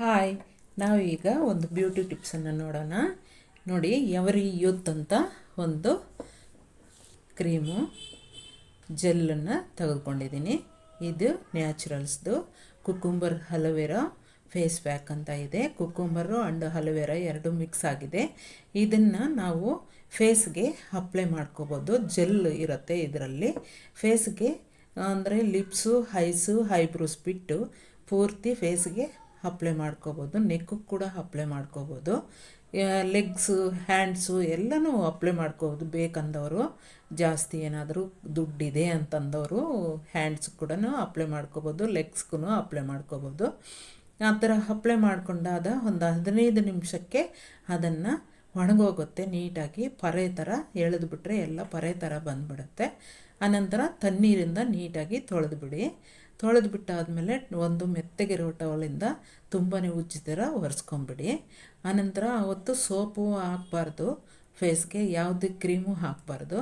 Hi ನಾವೀಗ ಒಂದು beauty ಟಿಪ್ಸನ್ನು ನೋಡೋಣ. ನೋಡಿ ಎವರಿ ಯೂತ್ ಅಂತ ಒಂದು ಕ್ರೀಮು ಜೆಲ್ಲನ್ನು ತೆಗೆದುಕೊಂಡಿದ್ದೀನಿ. ಇದು ನ್ಯಾಚುರಲ್ಸ್ದು ಕುಕುಂಬರ್ ಹಲವೇರೋ ಫೇಸ್ ಪ್ಯಾಕ್ ಅಂತ ಇದೆ. ಕುಕುಂಬರು ಆ್ಯಂಡ್ ಹಲವೇರ ಎರಡು ಮಿಕ್ಸ್ ಆಗಿದೆ. ಇದನ್ನು ನಾವು ಫೇಸ್ಗೆ ಅಪ್ಲೈ ಮಾಡ್ಕೋಬೋದು. ಜೆಲ್ ಇರುತ್ತೆ ಇದರಲ್ಲಿ. ಫೇಸ್ಗೆ ಅಂದರೆ ಲಿಪ್ಸು ಹೈಸು ಐಬ್ರೋಸ್ ಬಿಟ್ಟು ಪೂರ್ತಿ ಫೇಸ್ಗೆ ಅಪ್ಲೈ ಮಾಡ್ಕೋಬೋದು ನೆಕ್ಕು ಕೂಡ ಅಪ್ಲೈ ಮಾಡ್ಕೋಬೋದು. ಲೆಗ್ಸು ಹ್ಯಾಂಡ್ಸು ಎಲ್ಲನೂ ಅಪ್ಲೈ ಮಾಡ್ಕೋಬೋದು. ಬೇಕಂದವರು, ಜಾಸ್ತಿ ಏನಾದರೂ ದುಡ್ಡಿದೆ ಅಂತಂದವರು ಹ್ಯಾಂಡ್ಸ್ ಕೂಡ ಅಪ್ಲೈ ಮಾಡ್ಕೋಬೋದು ಲೆಗ್ಸ್ಗೂ ಅಪ್ಲೈ ಮಾಡ್ಕೋಬೋದು. ಆ ಥರ ಅಪ್ಲೈ ಮಾಡ್ಕೊಂಡಾದ ಒಂದು ಹದಿನೈದು ನಿಮಿಷಕ್ಕೆ ಅದನ್ನು ಒಣಗೋಗುತ್ತೆ ನೀಟಾಗಿ, ಪರೆ ಥರ ಎಳೆದುಬಿಟ್ರೆ ಎಲ್ಲ ಪರೆ ಥರ ಬಂದ್ಬಿಡುತ್ತೆ. ಆನಂತರ ತಣ್ಣೀರಿಂದ ನೀಟಾಗಿ ತೊಳೆದುಬಿಡಿ. ತೊಳೆದು ಬಿಟ್ಟಾದಮೇಲೆ ಒಂದು ಮೆತ್ತಗಿರೋ ಟವಲಿಂದ ತುಂಬಾ ಉಜ್ಜಿ ಥರ ಒರೆಸ್ಕೊಂಬಿಡಿ. ಆನಂತರ ಅವತ್ತು ಸೋಪು ಹಾಕಬಾರ್ದು, ಫೇಸ್ಗೆ ಯಾವುದೇ ಕ್ರೀಮು ಹಾಕಬಾರ್ದು.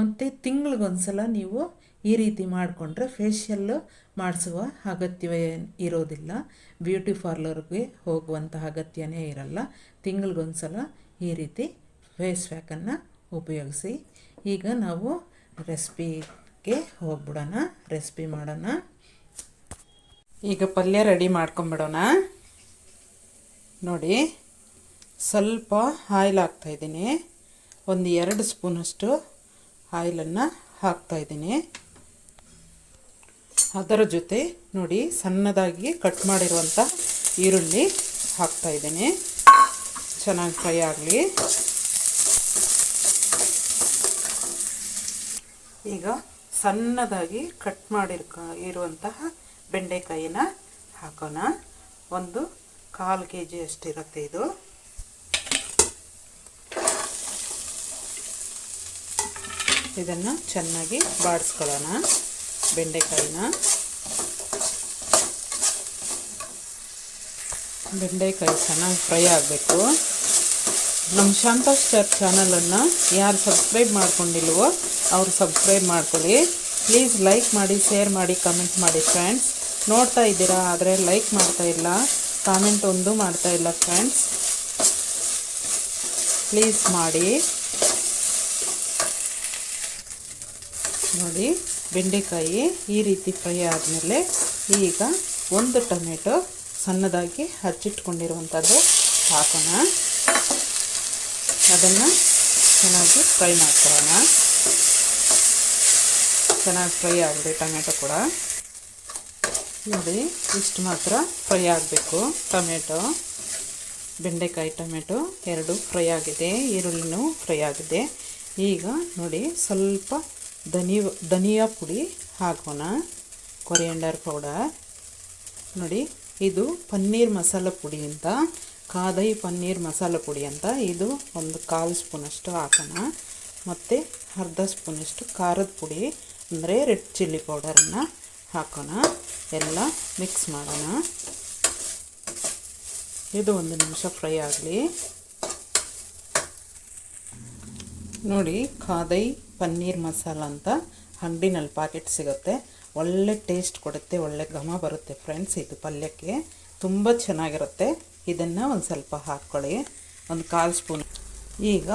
ಮತ್ತು ತಿಂಗಳಿಗೊಂದ್ಸಲ ನೀವು ಈ ರೀತಿ ಮಾಡಿಕೊಂಡ್ರೆ ಫೇಶಿಯಲ್ಲು ಮಾಡಿಸುವ ಅಗತ್ಯವೇ ಇರೋದಿಲ್ಲ. ಬ್ಯೂಟಿ ಪಾರ್ಲರ್ಗೆ ಹೋಗುವಂಥ ಅಗತ್ಯನೇ ಇರಲ್ಲ. ತಿಂಗಳಿಗೊಂದ್ಸಲ ಈ ರೀತಿ ಫೇಸ್ ಪ್ಯಾಕನ್ನು ಉಪಯೋಗಿಸಿ. ಈಗ ನಾವು ಹೋಗ್ಬಿಡೋಣ ರೆಸಿಪಿ ಮಾಡೋಣ. ಈಗ ಪಲ್ಯ ರೆಡಿ ಮಾಡ್ಕೊಂಬಿಡೋಣ. ನೋಡಿ, ಸ್ವಲ್ಪ ಆಯಿಲ್ ಹಾಕ್ತಾಯಿದ್ದೀನಿ ಒಂದು ಎರಡು ಸ್ಪೂನಷ್ಟು ಆಯಿಲನ್ನು ಹಾಕ್ತಾಯಿದ್ದೀನಿ ಅದರ ಜೊತೆ ನೋಡಿ, ಸಣ್ಣದಾಗಿ ಕಟ್ ಮಾಡಿರುವಂಥ ಈರುಳ್ಳಿ ಹಾಕ್ತಾಯಿದ್ದೀನಿ ಚೆನ್ನಾಗಿ ಫ್ರೈ ಆಗಲಿ. ಈಗ ಸಣ್ಣದಾಗಿ ಕಟ್ ಮಾಡಿರ್ಕ, ಇರುವಂತಹ ಬೆಂಡೆಕಾಯಿನ ಹಾಕೋಣ. ಒಂದು ಕಾಲು ಕೆ ಜಿ ಅಷ್ಟಿರುತ್ತೆ ಇದು. ಇದನ್ನು ಚೆನ್ನಾಗಿ ಬಾಡಿಸ್ಕೊಳ್ಳೋಣ. ಬೆಂಡೆಕಾಯಿನ. ಬೆಂಡೆಕಾಯಿ ಚೆನ್ನಾಗಿ ಫ್ರೈ ಆಗಬೇಕು. ನಮ್ಮ ಶಾಂತಾ ಸ್ಟಾರ್ ಚಾನಲನ್ನು ಯಾರು ಸಬ್ಸ್ಕ್ರೈಬ್ ಮಾಡ್ಕೊಂಡಿಲ್ವೋ ಅವರು ಸಬ್ಸ್ಕ್ರೈಬ್ ಮಾಡ್ಕೊಳ್ಳಿ. ಪ್ಲೀಸ್ ಲೈಕ್ ಮಾಡಿ, ಶೇರ್ ಮಾಡಿ, ಕಮೆಂಟ್ ಮಾಡಿ ಫ್ರೆಂಡ್ಸ್. ನೋಡ್ತಾ ಇದ್ದೀರಾ, ಆದರೆ ಲೈಕ್ ಮಾಡ್ತಾ ಇಲ್ಲ. ಕಾಮೆಂಟ್ ಒಂದು ಮಾಡ್ತಾ ಇಲ್ಲ ಫ್ರೆಂಡ್ಸ್. ಪ್ಲೀಸ್ ಮಾಡಿ. ನೋಡಿ, ಬೆಂಡೆಕಾಯಿ ಈ ರೀತಿ ಫ್ರೈ ಆದಮೇಲೆ ಈಗ ಒಂದು ಟೊಮೆಟೊ ಸಣ್ಣದಾಗಿ ಹಚ್ಚಿಟ್ಕೊಂಡಿರುವಂಥದ್ದು ಹಾಕೋಣ. ಅದನ್ನು ಚೆನ್ನಾಗಿ ಫ್ರೈ ಮಾಡ್ಕೊಳ್ಳೋಣ. ಚೆನ್ನಾಗಿ ಫ್ರೈ ಆಗಿದೆ ಟೊಮೆಟೊ ಕೂಡ. ನೋಡಿ, ಇಷ್ಟು ಮಾತ್ರ ಫ್ರೈ ಆಗಬೇಕು. ಟೊಮೆಟೊ, ಬೆಂಡೆಕಾಯಿ ಟೊಮೆಟೊ ಎರಡು ಫ್ರೈ ಆಗಿದೆ, ಈರುಳ್ಳಿನೂ ಫ್ರೈ ಆಗಿದೆ. ಈಗ ನೋಡಿ, ಸ್ವಲ್ಪ ಧನಿ, ಧನಿಯಾ ಪುಡಿ ಹಾಕೋಣ. Coriander powder. ನೋಡಿ, ಇದು ಪನ್ನೀರ್ ಮಸಾಲ ಪುಡಿ ಅಂತ. ಕಾದೈ ಪನ್ನೀರ್ ಮಸಾಲ ಪುಡಿ ಅಂತ ಇದು ಒಂದು ಕಾಲು ಸ್ಪೂನಷ್ಟು ಹಾಕೋಣ. ಮತ್ತು ಅರ್ಧ ಸ್ಪೂನಷ್ಟು ಖಾರದ ಪುಡಿ, ಅಂದರೆ ರೆಡ್ ಚಿಲ್ಲಿ ಪೌಡರನ್ನು ಹಾಕೋಣ. ಎಲ್ಲ ಮಿಕ್ಸ್ ಮಾಡೋಣ. ಇದು ಒಂದು ನಿಮಿಷ ಫ್ರೈ ಆಗಲಿ. ನೋಡಿ ಖಾದೈ ಪನ್ನೀರ್ ಮಸಾಲ ಅಂತ ಅಂಗಡಿನಲ್ಲಿ ಪ್ಯಾಕೆಟ್ ಸಿಗುತ್ತೆ. ಒಳ್ಳೆ ಟೇಸ್ಟ್ ಕೊಡುತ್ತೆ, ಒಳ್ಳೆ ಘಮ ಬರುತ್ತೆ ಫ್ರೆಂಡ್ಸ್ ಇದು ಪಲ್ಯಕ್ಕೆ. ತುಂಬ ಚೆನ್ನಾಗಿರುತ್ತೆ. ಇದನ್ನು ಒಂದು ಸ್ವಲ್ಪ ಹಾಕ್ಕೊಳ್ಳಿ ಒಂದು ಕಾಲು ಸ್ಪೂನ್. ಈಗ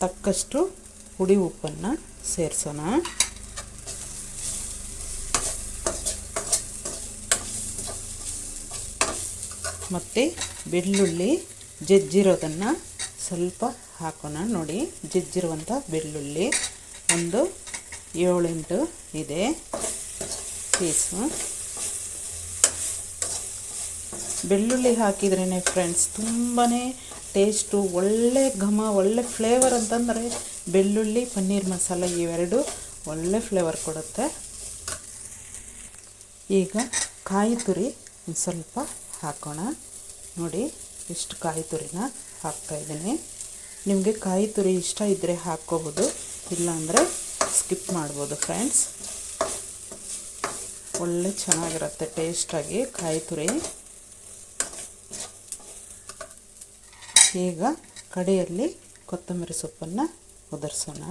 ತಕ್ಕಷ್ಟು ಹುಡಿ ಉಪ್ಪನ್ನು ಸೇರಿಸೋಣ. ಮತ್ತು ಬೆಳ್ಳುಳ್ಳಿ ಜಜ್ಜಿರೋದನ್ನು ಸ್ವಲ್ಪ ಹಾಕೋಣ. ನೋಡಿ ಜಜ್ಜಿರುವಂಥ ಬೆಳ್ಳುಳ್ಳಿ ಒಂದು ಏಳೆಂಟು ಇದೆ. ಪೀಸು. ಬೆಳ್ಳುಳ್ಳಿ ಹಾಕಿದ್ರೇ ಫ್ರೆಂಡ್ಸ್ ತುಂಬಾ ಟೇಸ್ಟು ಒಳ್ಳೆ ಘಮ, ಒಳ್ಳೆ ಫ್ಲೇವರ್ ಅಂತಂದರೆ ಬೆಳ್ಳುಳ್ಳಿ, ಪನ್ನೀರ್ ಮಸಾಲ ಇವೆರಡು ಒಳ್ಳೆ ಫ್ಲೇವರ್ ಕೊಡುತ್ತೆ. ಈಗ ಕಾಯಿ ತುರಿ ಒಂದು ಸ್ವಲ್ಪ ಹಾಕೋಣ. ನೋಡಿ, ಇಷ್ಟು ಕಾಯಿ ತುರಿನ ಹಾಕ್ತಾಯಿದ್ದೀನಿ ನಿಮಗೆ ಕಾಯಿ ತುರಿ ಇಷ್ಟ ಇದ್ದರೆ ಹಾಕ್ಕೋಬೋದು, ಇಲ್ಲಾಂದರೆ ಸ್ಕಿಪ್ ಮಾಡ್ಬೋದು ಫ್ರೆಂಡ್ಸ್ ಒಳ್ಳೆ ಚೆನ್ನಾಗಿರುತ್ತೆ ಟೇಸ್ಟಾಗಿ ಕಾಯಿ ತುರಿ. ಈಗ ಕಡೆಯಲ್ಲಿ ಕೊತ್ತಂಬರಿ ಸೊಪ್ಪನ್ನು ಉದರ್ಸೋಣ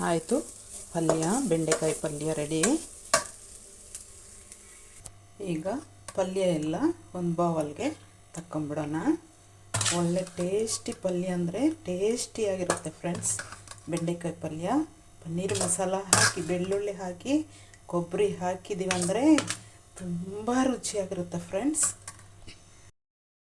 ಆಯಿತು, ಪಲ್ಯ, ಬೆಂಡೆಕಾಯಿ ಪಲ್ಯ ರೆಡಿ ಈಗ ಪಲ್ಯ ಎಲ್ಲ ಒಂದು ಬೌಲ್ಗೆ ತಕ್ಕೊಂಬಿಡೋಣ ಒಳ್ಳೆ ಟೇಸ್ಟಿ ಪಲ್ಯ ಅಂದರೆ ಟೇಸ್ಟಿಯಾಗಿರುತ್ತೆ ಫ್ರೆಂಡ್ಸ್ ಬೆಂಡೆಕಾಯಿ ಪಲ್ಯ ಪನ್ನೀರ್ ಮಸಾಲ ಹಾಕಿ ಬೆಳ್ಳುಳ್ಳಿ ಹಾಕಿ ಕೊಬ್ಬರಿ ಹಾಕಿದ್ದೀವಿ ಅಂದರೆ ತುಂಬ ರುಚಿಯಾಗಿರುತ್ತೆ ಫ್ರೆಂಡ್ಸ್